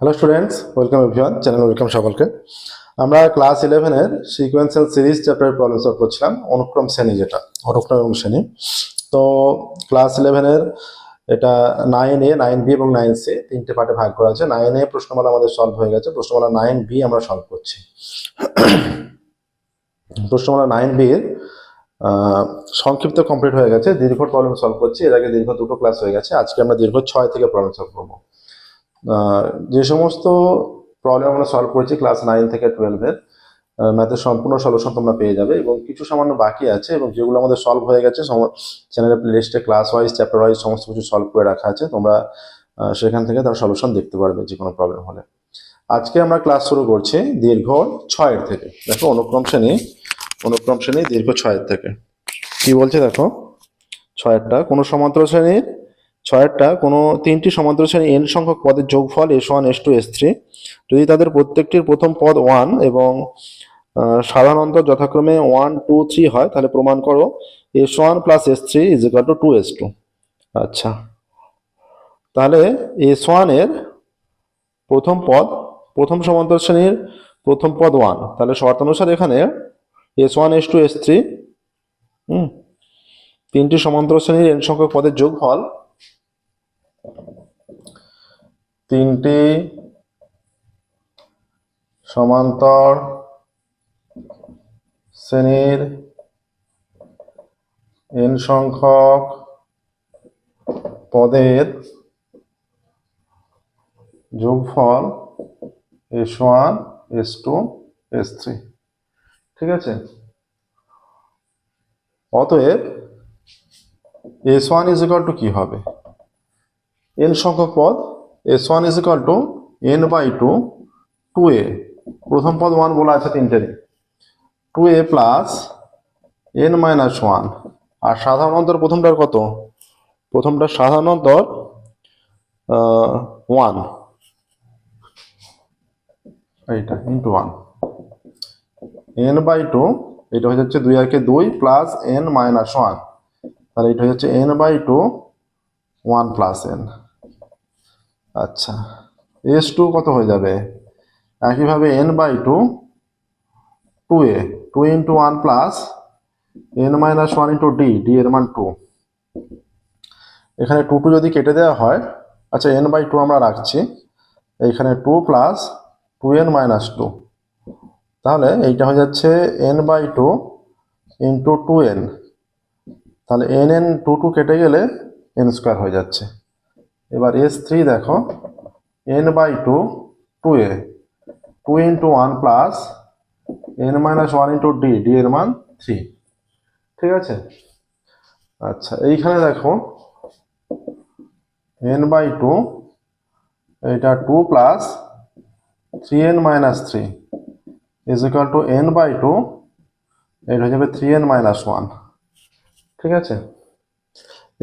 Hello students welcome everyone channel welcome সকলকে। আমরা class ইলেভেনের sequential series chapter problem solve করছিলাম, অনুক্রম শ্রেণি যেটা, অনুক্রম এবং শ্রেণি। তো ক্লাস ইলেভেনের এটা নাইন এ নাইন বি এবং নাইন সি তিনটে পার্টে ভাগ করা আছে নাইন এ প্রশ্নমালা আমাদের সলভ হয়ে গেছে। প্রশ্নমালা নাইন বি আমরা সলভ করছি। প্রশ্নমালা নাইন বি এর সংক্ষিপ্ত কমপ্লিট হয়ে গেছে। দীর্ঘ প্রবলেম সলভ করছি। এর আগে দীর্ঘ দুটো ক্লাস হয়ে গেছে। আজকে আমরা দীর্ঘ ছয় থেকে প্রবলেম সলভ করব। যে সমস্ত প্রবলেম আমরা সলভ করেছি ক্লাস নাইন থেকে টুয়েলভের ম্যাথের সম্পূর্ণ সলিউশন তোমরা পেয়ে যাবে এবং কিছু সামান্য বাকি আছে এবং যেগুলো আমাদের সলভ হয়ে গেছে চ্যানেলের প্লেলিস্টে ক্লাস ওয়াইজ চ্যাপ্টার ওয়াইজ সমস্ত কিছু সলভ করে রাখা আছে, তোমরা সেখান থেকে তার সলিউশন দেখতে পারবে যে কোনো প্রবলেম হলে। আজকে আমরা ক্লাস শুরু করছি দীর্ঘ ছয়ের থেকে। দেখো, অনুক্রম শ্রেণি অনুক্রম শ্রেণি দীর্ঘ ছয়ের থেকে। কি বলছে দেখো? ছয়েরটা কোনো সমান্তর শ্রেণির ছয়েরটা কোনো তিনটি সমান্তর শ্রেণি এন সংখ্যক পদের যোগফল S one S two S three যদি তাদের প্রত্যেকটির প্রথম পদ ওয়ান এবং আহ, সাধারণ অন্তর যথাক্রমে ওয়ান টু থ্রি হয় তাহলে প্রমাণ করো S one plus S three is equal to two S two আচ্ছা। তাহলে এস ওয়ানের প্রথম পদ প্রথম সমান্তর শ্রেণির প্রথম পদ ওয়ান তাহলে শর্তানুসার এখানে S one S two S three hmm তিনটি সমান্তর শ্রেণির এন সংখ্যক পদের যোগফল তিনটি সমান্তর শ্রেণির এন সংখ্যক পদের যোগফল S one S two S three ঠিক আছে? অতএব S one is equal to কি হবে? এন সংখ্যক পদ S one is equal to N by two two A প্রথম পদ ওয়ান বলা আছে তিনটেরই। Two A plus N minus one আর সাধারণ অন্তর প্রথমটার কত? প্রথমটা সাধারণ অন্তর ওয়ান এইটা into one N by two এটা হয়ে যাচ্ছে দুই একে দুই প্লাস এন মাইনাস ওয়ান তাহলে এটা হয়ে যাচ্ছে N by two one plus N আচ্ছা এস টু কত হয়ে যাবে? একইভাবে N by two two A two into one plus N minus one into D D এর মান টু এখানে টু টু যদি কেটে দেওয়া হয় আচ্ছা এন বাই টু আমরা রাখছি। এইখানে two plus two N minus two তাহলে এইটা হয়ে যাচ্ছে N by two into two N তাহলে এন এন টু টু কেটে গেলে এন স্কোয়ার হয়ে যাচ্ছে। এবার এস থ্রি দেখো N by two two A two into one plus N minus one into D D এর মান থ্রি ঠিক আছে? আচ্ছা এইখানে দেখো এন বাই টু এটা two plus three N minus three is equal to N by two এটা হয়ে যাবে থ্রি এন মাইনাস ওয়ান ঠিক আছে?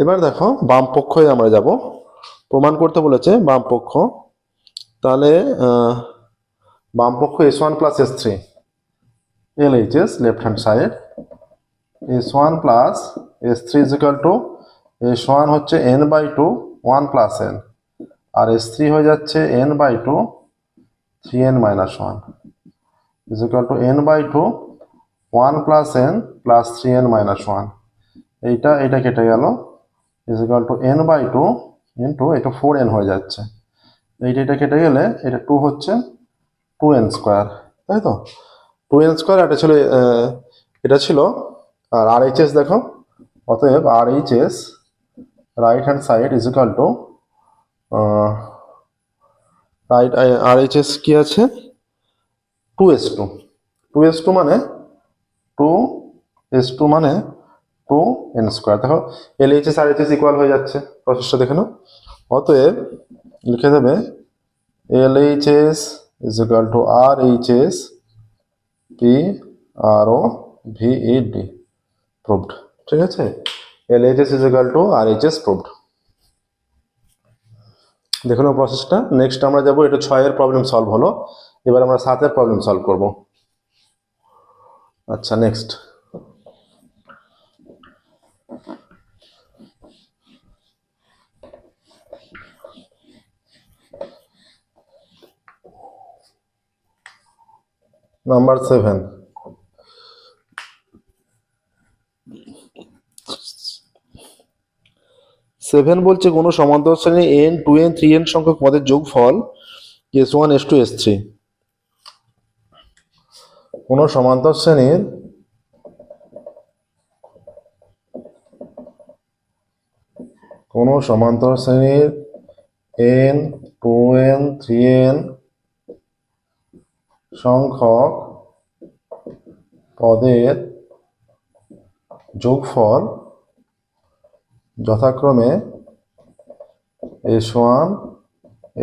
এবার দেখো, বাম পক্ষে আমরা যাব। প্রমাণ করতে বলেছে বাম পক্ষ তাহলে বামপক্ষ S one plus S three L H S left hand side S one plus S three is equal to S one হচ্ছে N by two one plus N R S three হয়ে যাচ্ছে N by two three N minus one is equal to N by two one plus N plus three N minus one এইটা এটা কেটে গেল is equal to N by two into এটা four N হয়ে যাচ্ছে। এইটা, এটা কেটে গেলে এটা টু হচ্ছে টু এন স্কোয়ার তাই তো? টু এন স্কোয়ার এটা ছিল এটা ছিল, আর আর এইচ এস দেখো, অতএব R H S right hand side is equal to right R H S কি আছে? Two S two two S two মানে টু এস টু মানে টু এন স্কোয়ার। দেখো L H S R H S equal হয়ে যাচ্ছে। প্রসেসটা দেখে নাও। অতএব, লিখে দেবে L H S is equal to R H S P R O V E D proved ঠিক আছে? L H S is equal to R H S proved দেখে নাও প্রসেসটা। নেক্সট আমরা যাব, এটা ছয়ের প্রবলেম সলভ হলো। এবার আমরা সাতের প্রবলেম সলভ করব। আচ্ছা নেক্সট নাম্বার সেভেন। সেভেন বলছে, কোনো সমান্তর শ্রেণি N two N three N সংখ্যক পদের যোগফল S one S two S three কোনো সমান্তর শ্রেণির কোনো সমান্তর শ্রেণির N two N three N সংখ্যক পদের যোগফল যথাক্রমে S one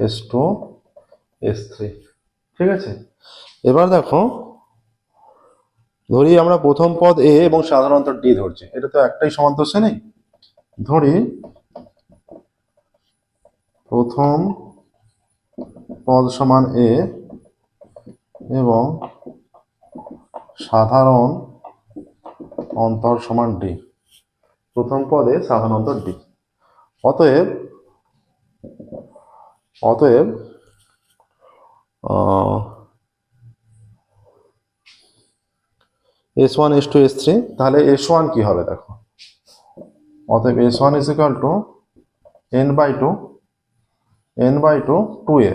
S two S three ঠিক আছে? এবার দেখো, ধরি আমরা প্রথম পদ এ এবং সাধারণত ডি ধরছি। এটা তো একটাই সমান্তর শ্রেণি। ধরি প্রথম পদ সমান এ এবং সাধারণ অন্তর সমান ডি প্রথম পদে সাধারণ অন্তর ডি অতএব অতএব S one S two S three তাহলে এস ওয়ান কি হবে দেখো? অতএব S one is equal to N by two N by two two A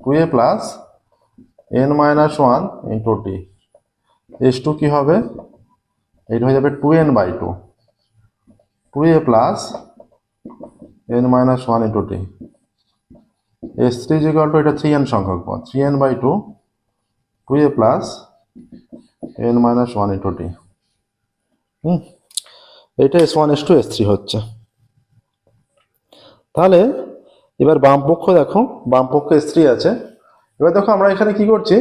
two A plus N minus one into D S two কী হবে? এইটা হয়ে যাবে two N by two two A plus N minus one into D S three is equal to এটা three N সংখ্যক পদ। Three N by two two A plus N minus one into D hmm এটা S one S two S three হচ্ছে। তাহলে এবার বাম পক্ষ দেখো, বাম পক্ষ এস থ্রি আছে। এবার দেখো আমরা এখানে কি করছি?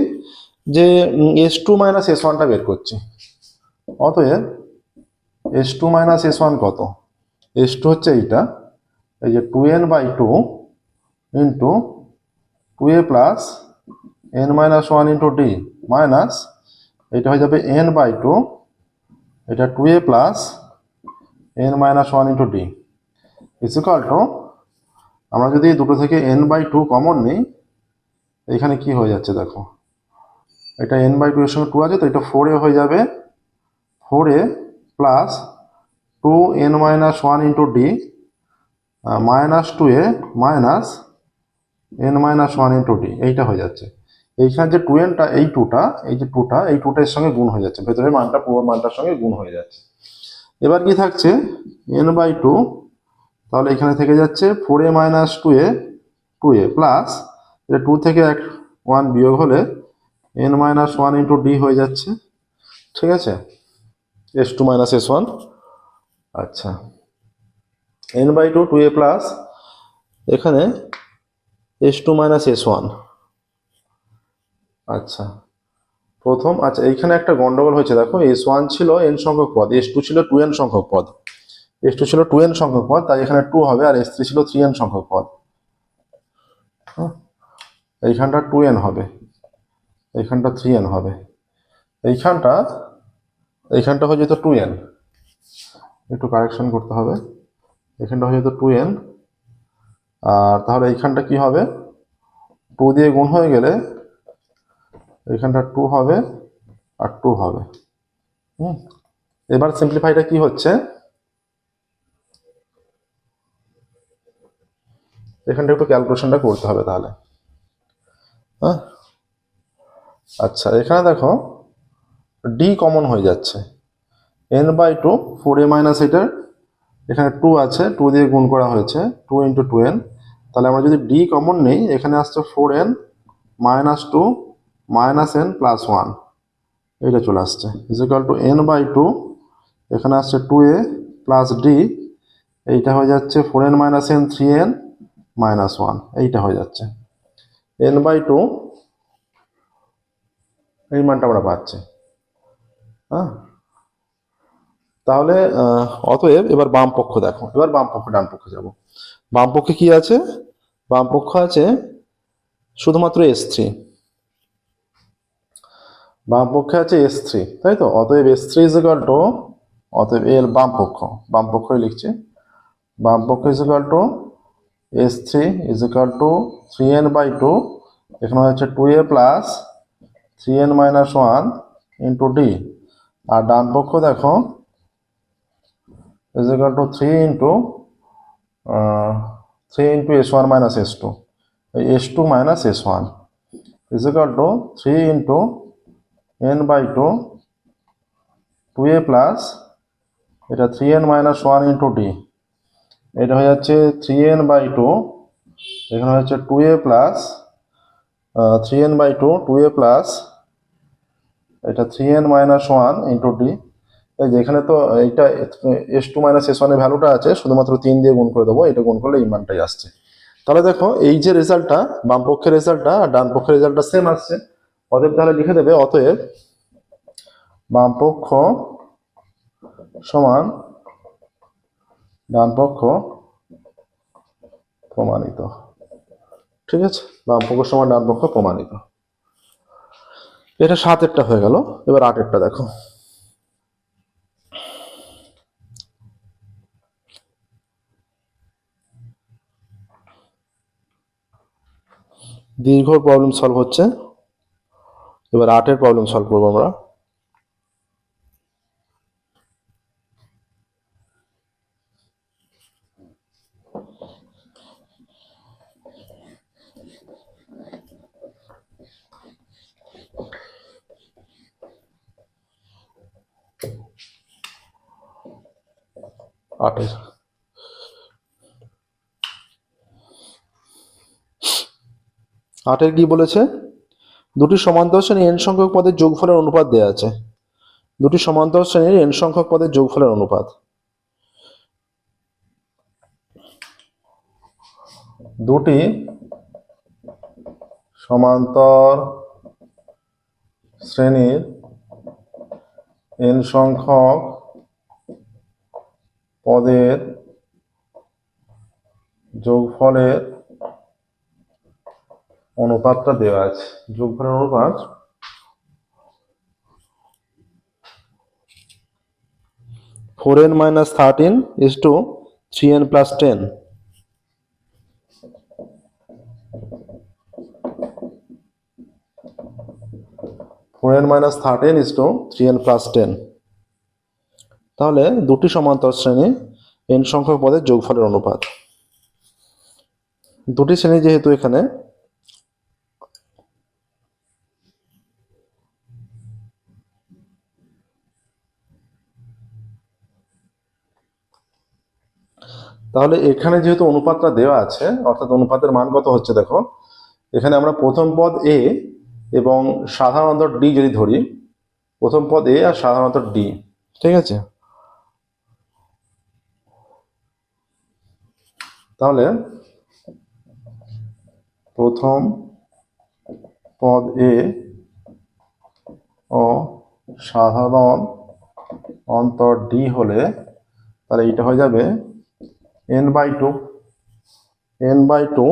যে এস টু মাইনাস এস ওয়ানটা বের করছি। অতএব S two minus S one কত? এস টু হচ্ছে এইটা। এই যে two N by two into two A plus N minus one into D minus এটা হয়ে যাবে এন বাই টু এটা two A plus N minus one into D is equal to আমরা যদি দুটো থেকে এন বাই টু কমন নিই এখানে কি হয়ে যাচ্ছে দেখো। এটা এন বাই টু এর সঙ্গে টু আছে, তো এটা ফোর এ হয়ে যাবে। Four A plus two N minus one into D minus two A minus N minus one into D এইটা হয়ে যাচ্ছে। এইখানে যে টু এনটা এই টুটা এই যে টুটা এই টুটা এর সঙ্গে গুণ হয়ে যাচ্ছে। ভেতরের মানটা পুরো মানটার সঙ্গে গুণ হয়ে যাচ্ছে। এবার কি থাকছে? এন বাই টু তাহলে এখানে থেকে যাচ্ছে four A minus two A two A plus এটা টু থেকে এক ওয়ান বিয়োগ হলে N minus one into D হয়ে যাচ্ছে। ঠিক আছে? S two minus S one আচ্ছা। N by two two A plus এখানে S two minus S one আচ্ছা। প্রথম আচ্ছা এইখানে একটা গন্ডগোল হয়েছে। দেখো এস ওয়ান ছিল এন সংখ্যক পদ এস টু ছিল টু এন সংখ্যক পদ। এস টু ছিল টু এন সংখ্যক পদ, তাই এখানে টু হবে, আর এস থ্রি ছিল থ্রি এন সংখ্যক পদ। হ্যাঁ? এইখানটা টু এন হবে, এইখানটা থ্রি এন হবে। এইখানটা এইখানটা হয়ে যেত টু এন একটু কারেকশন করতে হবে। এখানটা হয়ে যেত টু এন আর তাহলে এইখানটা কি হবে? টু দিয়ে গুণ হয়ে গেলে এইখানটা টু হবে আর টু হবে। হুম, এবার সিম্পলিফাইটা কি হচ্ছে? এখানটা একটু ক্যালকুলেশনটা করতে হবে তাহলে। হ্যাঁ? আচ্ছা এখানে দেখো ডি কমন হয়ে যাচ্ছে। N by two four A minus এটার এখানে টু আছে টু দিয়ে গুণ করা হয়েছে টু ইন্টু টু এন তাহলে আমরা যদি ডি কমন নেই, এখানে আসছে four N minus two minus N plus one এটা চলে আসছে। Is equal to N by two এখানে আসছে টু এ প্লাস ডি এইটা হয়ে যাচ্ছে four N minus N three N minus one এইটা হয়ে যাচ্ছে। এন বাই টু এই মানটা আমরা পাচ্ছি। হ্যাঁ? তাহলে অতএব এবার বাম পক্ষ দেখো, এবার বাম পক্ষ, ডান পক্ষে যাব। বাম পক্ষে কি আছে? বাম পক্ষ আছে শুধুমাত্র এস থ্রি বাম পক্ষে আছে এস থ্রি তাই তো? অতএব S three is equal to অতএব এর বাম পক্ষ, বাম পক্ষই লিখছি। বাম পক্ষ is equal to S three is equal to three N by two এখানে হচ্ছে two A plus three N minus one into D আর ডান পক্ষ দেখো is equal to three into three into S one minus S two S two minus S one is equal to three into N by two two A plus এটা three N minus one into D এটা হয়ে যাচ্ছে three N by two এখানে হচ্ছে two A plus three N by two two A plus এটা three N minus one into D এই যে এখানে তো এইটা এস টু মাইনাস এস ওয়ানের ভ্যালুটা আছে, শুধুমাত্র তিন দিয়ে গুণ করে দেবো, এটা গুণ করলে এই মানটাই আসছে। তাহলে দেখো, এই যে রেজাল্টটা বাম পক্ষের রেজাল্টটা আর ডান পক্ষের রেজাল্টটা সেম আসছে। অতএব তাহলে লিখে দেবে, অতএব বাম পক্ষ সমান ডান পক্ষ প্রমাণিত। ঠিক আছে? বাম পক্ষ সমান ডান পক্ষ প্রমাণিত। এটা সাতেরটা হয়ে গেল। এবার আটেরটা দেখো। দীর্ঘ প্রবলেম সলভ হচ্ছে। এবার আটের প্রবলেম সলভ করব আমরা। আটের আটের কি বলেছে? দুটি সমান্তর শ্রেণির এন সংখ্যক পদের যোগফলের অনুপাত দেওয়া আছে। দুটি সমান্তর শ্রেণির এন সংখ্যক পদের যোগফলের অনুপাত। দুটি সমান্তর শ্রেণির এন সংখ্যক পদের যোগফলের অনুপাতটা দেওয়া আছে। যোগফলের অনুপাত four N minus thirteen is to three N plus ten. Four N minus thirteen is to three N plus ten. তাহলে দুটি সমান্তর শ্রেণি এন সংখ্যক পদের যোগফলের অনুপাত। দুটি শ্রেণি যেহেতু এখানে, তাহলে এখানে যেহেতু অনুপাতটা দেওয়া আছে, অর্থাৎ অনুপাতের মান কত হচ্ছে দেখো, এখানে আমরা প্রথম পদ এ এবং সাধারণত ডি যদি ধরি, প্রথম পদ এ আর সাধারণত ডি ঠিক আছে? তাহলে প্রথম পদ এ ও সাধারণ অন্তর ডি হলে তাহলে এইটা হয়ে যাবে N by two. N by two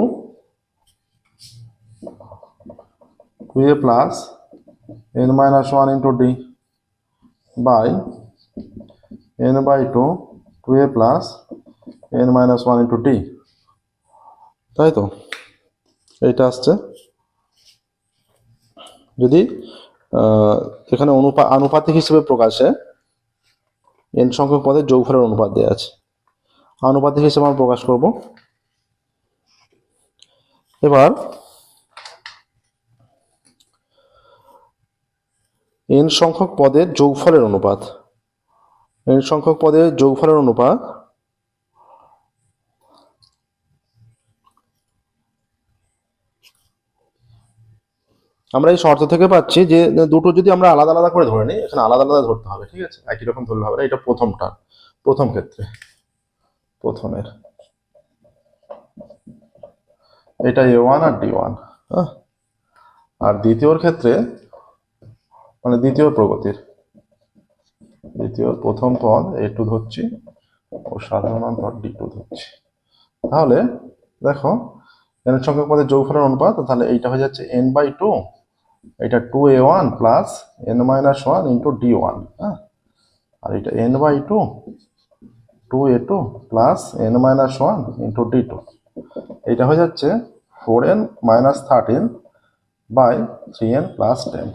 two A plus N minus one into D by N by two two A plus N minus one into D. তাই তো? এইটা আসছে। যদি এখানে অনুপাত আনুপাতিক হিসেবে প্রকাশে এন সংখ্যক পদের যোগফলের অনুপাত দেওয়া আছে। আনুপাতিক হিসেবে আমরা প্রকাশ করব। এবার এন সংখ্যক পদের যোগফলের অনুপাত। এন সংখ্যক পদের যোগফলের অনুপাত আমরা এই শর্ত থেকে পাচ্ছি যে দুটো যদি আমরা আলাদা আলাদা করে ধরে নিই, এখানে আলাদা আলাদা ধরতে হবে, ঠিক আছে? একই রকম ধরলে হবে না, এটা প্রথম প্রথমটা, প্রথম ক্ষেত্রে, প্রথমের। এটা এ ওয়ান আর ডি ওয়ান হ্যাঁ? আর দ্বিতীয়র ক্ষেত্রে মানে দ্বিতীয় প্রগতির, দ্বিতীয় প্রথম পদ এ টু ধরছি, ও সাধারণ অন্তর ডি টু ধরছি। তাহলে, দেখো এন সংখ্যক পদের যোগফলের অনুপাত, তাহলে এইটা হয়ে যাচ্ছে এন বাই টু এটা two A one plus N minus one into D one হ্যাঁ? আর এটা N by two two A two plus N minus one into D two এটা হয়ে যাচ্ছে four N minus thirteen by three N plus ten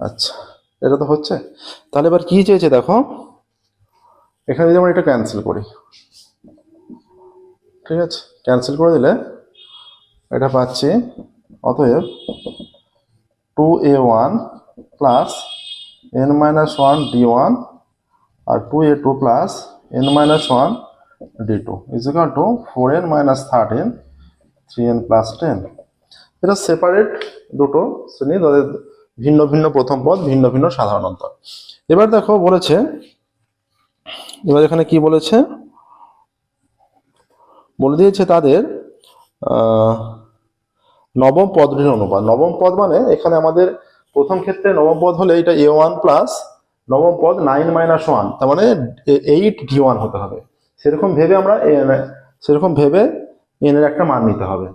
আচ্ছা এটা তো হচ্ছে। তাহলে এবার কি চেয়েছে দেখো? এখানে যদি আমরা এটা ক্যান্সেল করি, ঠিক আছে? ক্যান্সেল করে দিলে এটা পাচ্ছি, অতএব two A one plus N minus one D one R two A two plus N minus one D two is equal to four N minus thirteen three N plus ten এটা separate দুটো শ্রেণি, তাদের ভিন্ন ভিন্ন প্রথম পদ, ভিন্ন ভিন্ন সাধারণ অন্তর। এবার দেখো বলেছে, এবার এখানে কি বলেছে? বলে দিয়েছে তাদের নবম পদটির অনুপাত নবম পদ মানে এখানে আমাদের প্রথম ক্ষেত্রে নবম পদ হলে এটা এ ওয়ান প্লাস নবম পদ নাইন মাইনাস ওয়ান তার মানে এইট ডি ওয়ান হতে হবে। সেরকম ভেবে আমরা সেরকম ভেবে এন এর একটা মান নিতে হবে।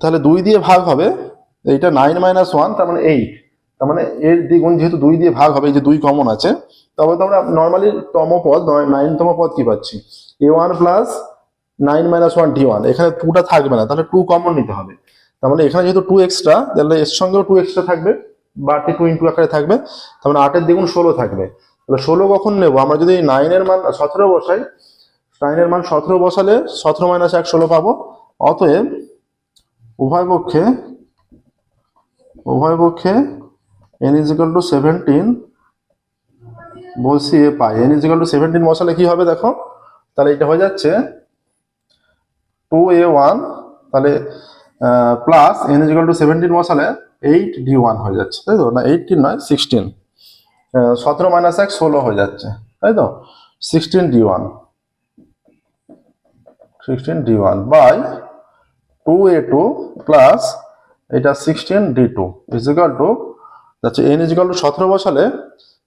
তাহলে দুই দিয়ে ভাগ হবে, এইটা নাইন মাইনাস ওয়ান তার মানে এইট তার মানে এর দ্বিগুণ যেহেতু দুই দিয়ে ভাগ হবে, এই যে দুই কমন আছে, তবে তো আমরা নর্মালি তম পদ নাইনতম পদ কি পাচ্ছি? A one plus nine minus one D one, এখানে টুটা থাকবে না, তাহলে টু কমন নিতে হবে। তার মানে এখানে যেহেতু টু এক্সট্রা, তাহলে এর সঙ্গেও টু এক্সট্রা থাকবে, বাড়তি টু ইন্টু আকারে থাকবে, তার মানে আটের দ্বিগুণ ষোলো থাকবে। তাহলে ষোলো কখন নেব? আমরা যদি নাইনের মান, সতেরো বসাই, নাইনের মান সতেরো বসালে সতেরো মাইনাস এক ষোলো পাবো, অতএব উভয় পক্ষে উভয় পক্ষে N is equal to seventeen বসিয়ে পাই এন ইজ টু সেভেন্টিন বসালে কি হবে দেখো? তাহলে এটা হয়ে যাচ্ছে টু এ ওয়ান তাহলে plus N is equal to seventeen বসালে এইট ডি ওয়ান হয়ে যাচ্ছে, তাই তো? না এইটিন নয় সিক্সটিন সতেরো মাইনাস এক, ষোলো হয়ে যাচ্ছে, তাই তো? Sixteen D one sixteen D one by two A two plus এটা sixteen D two is equal to যাচ্ছে এন ইজিক্যাল টু সতেরো বসালে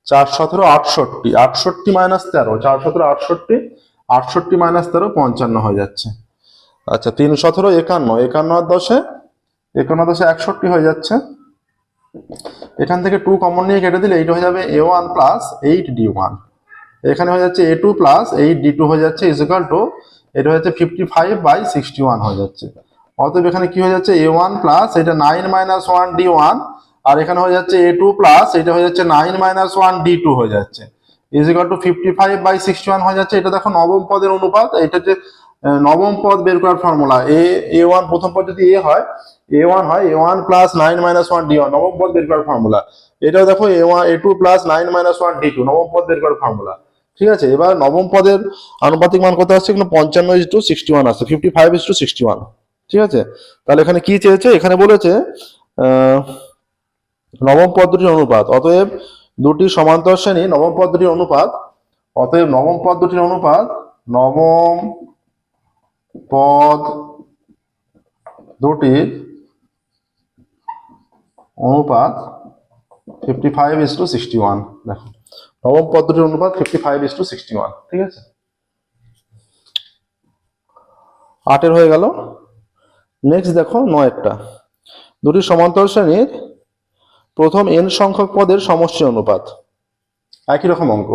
চার সতেরো আটষট্টি আটষট্টি মাইনাস তেরো, চার সতেরো আটষট্টি আটষট্টি মাইনাস তেরো পঞ্চান্ন হয়ে যাচ্ছে। আচ্ছা তিন সতেরো, একান্ন। একান্ন আর দশে? একান্ন দশে একষট্টি হয়ে যাচ্ছে। এখান থেকে টু কমন নিয়ে কেটে দিলে এইটা হয়ে যাবে a one plus eight d one এখানে হয়ে যাচ্ছে a two plus eight d two হয়ে যাচ্ছে ইজিক্যাল টু এটা হয়ে যাচ্ছে fifty five by sixty one হয়ে যাচ্ছে। অতএব এখানে কি হয়ে যাচ্ছে? এ ওয়ান প্লাস এটা nine minus one d one আর এখানে হয়ে যাচ্ছে এ টু প্লাস এটা হয়ে যাচ্ছে nine minus one d two হয়ে যাচ্ছে। Is equal to fifty five by sixty one হয়ে যাচ্ছে। এটা দেখো নবম পদের অনুপাত, এটা যে নবম পদ বের করার ফর্মুলা এ এ ওয়ান প্রথম পদ যদি এ হয় এ ওয়ান হয় a one plus nine minus one d one নবম পদ বের করার ফর্মুলা এটাও দেখো a one a two plus nine minus one d two নবম পদ বের করার ফর্মুলা ঠিক আছে? এবার নবম পদের আনুপাতিক মান কত আসছে? এখানে পঞ্চান্ন ইস টু সিক্সটি ওয়ান আসছে fifty five is to sixty one ঠিক আছে? তাহলে এখানে কি চেয়েছে? এখানে বলেছে নবম পদ্ধতির অনুপাত, অতএব দুটি সমান্তর শ্রেণি, নবম পদ্ধতির অনুপাত, অতএব নবম পদ্ধতির অনুপাত, নবম পদ দুটির অনুপাত fifty five is to sixty one দেখো, নবম পদ্ধতির অনুপাত fifty five is to sixty one ঠিক আছে? আটের হয়ে গেল। নেক্সট দেখো নয়েরটা। দুটি সমান্তর শ্রেণির প্রথম এন সংখ্যক পদের সমষ্টি অনুপাত। একই রকম অঙ্ক।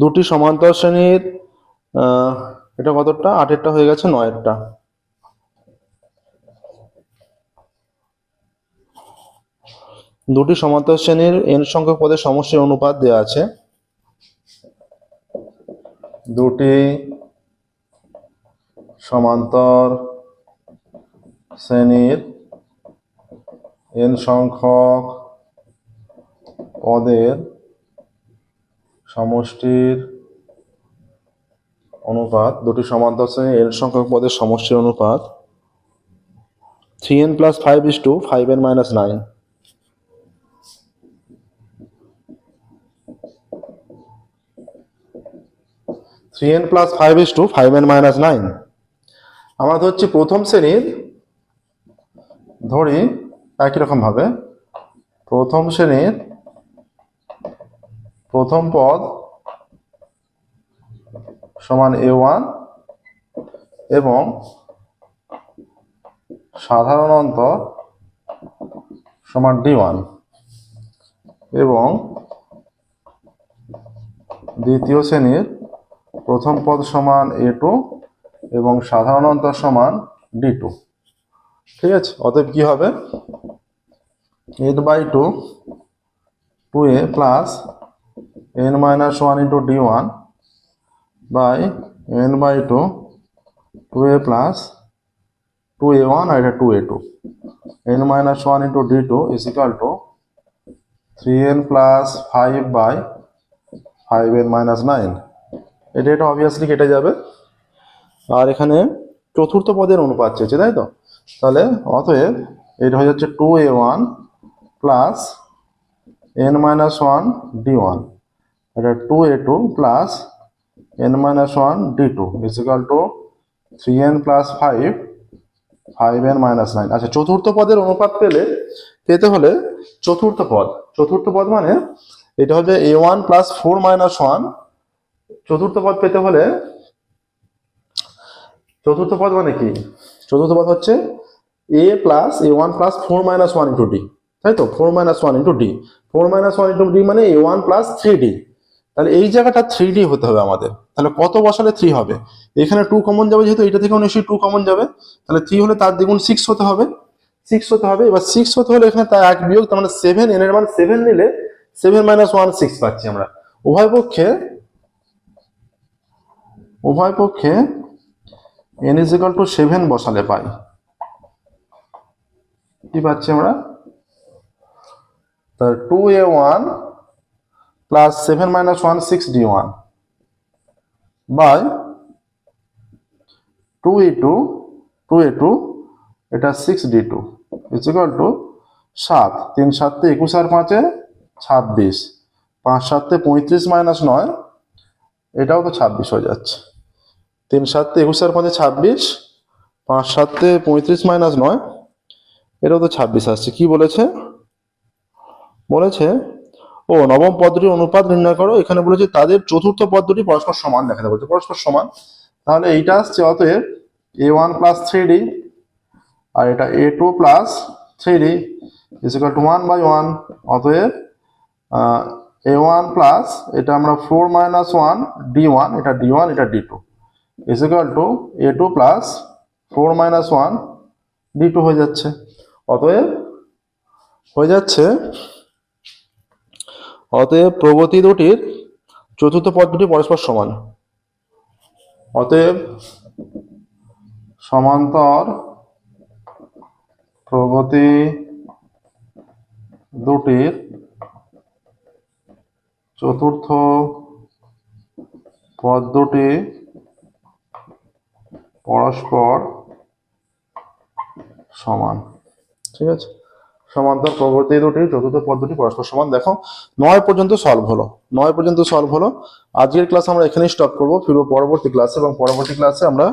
দুটি সমান্তর শ্রেণির এটা কতটা? আটেরটা হয়ে গেছে, নয়েরটা। দুটি সমান্তর শ্রেণির এন সংখ্যক পদের সমষ্টির অনুপাত দেওয়া আছে। দুটি সমান্তর শ্রেণির এন সংখ্যক পদের সমষ্টির অনুপাত, দুটি সমান্তর শ্রেণির এন সংখ্যক পদের সমষ্টির অনুপাত three n plus five is to five n minus nine three n plus five is to five n minus nine আমরা ধরছি প্রথম শ্রেণির, ধরি একই রকম ভাবে প্রথম শ্রেণির প্রথম পদ সমান এ ওয়ান এবং সাধারণ অন্তর সমান ডি ওয়ান এবং দ্বিতীয় শ্রেণির প্রথম পদ সমান এ টু এবং সাধারণ অন্তর সমান ডি টু। ঠিক আছে? অতএব কি হবে? Eight by two two a plus d one by n by two two a plus two a one আর এটা two a two n minus one into d two is equal to three n plus five by five n minus nine এটা এটা obviously কেটে যাবে। আর এখানে চতুর্থ পদের অনুপাত চেয়েছে, তাই তো? তাহলে অতএব এটা হয়ে যাচ্ছে two a one plus n minus one d one এটা two a two plus n minus one d two is equal to three n plus five five n minus nine আচ্ছা চতুর্থ পদের অনুপাত পেলে পেতে হলে চতুর্থ পদ চতুর্থ পদ মানে এটা হবে a one plus four minus one চতুর্থ পদ পেতে হলে চতুর্থ পদ মানে কি? চতুর্থ পদ হচ্ছে a plus a one plus four minus one into d তাই তো? Four minus one into d four minus one into d মানে a one plus three d তাহলে এই জায়গাটা থ্রি ডি হতে হবে আমাদের। তাহলে কত বসালে থ্রি হবে? এখানে টু কমন যাবে যেহেতু এটা থেকেও নিশ্চয়ই টু কমন যাবে। তাহলে থ্রি হলে তার দ্বিগুণ সিক্স হতে হবে। সিক্স হতে হবে। এবার সিক্স হতে হলে এখানে তার এক বিয়োগ, তার মানে সেভেন এন এর মান সেভেন নিলে সেভেন মাইনাস ওয়ান সিক্স পাচ্ছি আমরা। উভয় পক্ষে উভয় পক্ষে n is equal to seven বসালে পাই। কি পাচ্ছি আমরা? তা two a one plus seven minus one six d one by two a two two a two এটা six d two is equal to সাত। তিন সাতে একুশ আর পাঁচে ছাব্বিশ। পাঁচ সাতে পঁয়ত্রিশ মাইনাস নয়, এটাও তো ছাব্বিশ হয়ে যাচ্ছে। তিন সাতে একুশ আর পাঁচে ছাব্বিশ, পাঁচ সাতে পঁয়ত্রিশ মাইনাস নয়, এটাও তো ছাব্বিশ আসছে। কি বলেছে? বলেছে ও নবম পদটির অনুপাত নির্ণয় করো। এখানে বলেছে তাদের চতুর্থ পদটি পরস্পর সমান দেখাতে বলছে পরস্পর সমান। তাহলে এইটা আসছে অতএব a one plus three d আর এটা a two plus three d is equal to one by one অতএব এ ওয়ান প্লাস এটা আমরা four minus one d one এটা ডি ওয়ান এটা d two is equal to a two plus four minus one d two হয়ে যাচ্ছে। অতএব, হয়ে যাচ্ছে অতএব প্রগতি দুটির চতুর্থ পদ দুটি পরস্পর সমান। অতএব সমান্তর প্রগতি দুটির চতুর্থ পদ দুটি পরস্পর সমান। ঠিক আছে? সমান্তর প্রবর্তী দুটি চতুর্থ পদ্ধতি পরস্পর সমান। দেখো নয় পর্যন্ত সলভ হলো। নয় পর্যন্ত সলভ হলো। আজকের ক্লাস আমরা এখানেই স্টপ করব। ফিরবো পরবর্তী ক্লাসে এবং পরবর্তী ক্লাসে আমরা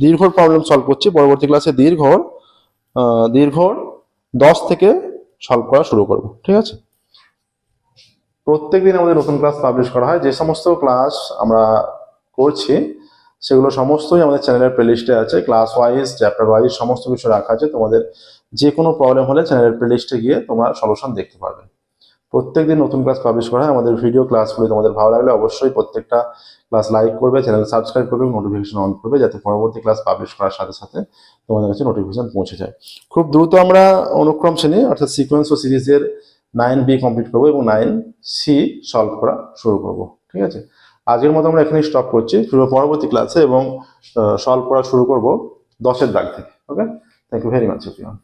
দীর্ঘর প্রবলেম সলভ করছি। পরবর্তী ক্লাসে দীর্ঘর আহ, দীর্ঘর দশ থেকে সলভ করা শুরু করব। ঠিক আছে? প্রত্যেকদিন আমাদের নতুন ক্লাস পাবলিশ করা হয়। যে সমস্ত ক্লাস আমরা করছি সেগুলো সমস্তই আমাদের চ্যানেলের প্লেলিস্টে আছে ক্লাস ওয়াইজ চ্যাপ্টার ওয়াইজ সমস্ত কিছু রাখা আছে। তোমাদের যে কোনো প্রবলেম হলে চ্যানেলের প্লেলিস্টে গিয়ে তোমরা সলিউশন দেখতে পারবে। প্রত্যেকদিন নতুন ক্লাস পাবলিশ করা হয়, আমাদের ভিডিও ক্লাসগুলো তোমাদের ভালো লাগলে অবশ্যই প্রত্যেকটা ক্লাস লাইক করবে চ্যানেল সাবস্ক্রাইব করবে নোটিফিকেশন অন করবে, যাতে পরবর্তী ক্লাস পাবলিশ করার সাথে সাথে তোমাদের কাছে নোটিফিকেশন পৌঁছে যায়। খুব দ্রুত আমরা অনুক্রম শ্রেণি, অর্থাৎ সিকোয়েন্স ও সিরিজের নাইন বি কমপ্লিট করব এবং নাইন সি সলভ করা শুরু করব। ঠিক আছে? আজকের মতো আমরা এখানেই স্টপ করছি। পরবর্তী ক্লাসে এবং সলভ করা শুরু করব দশের দাগ থেকে। Okay thank you very much everyone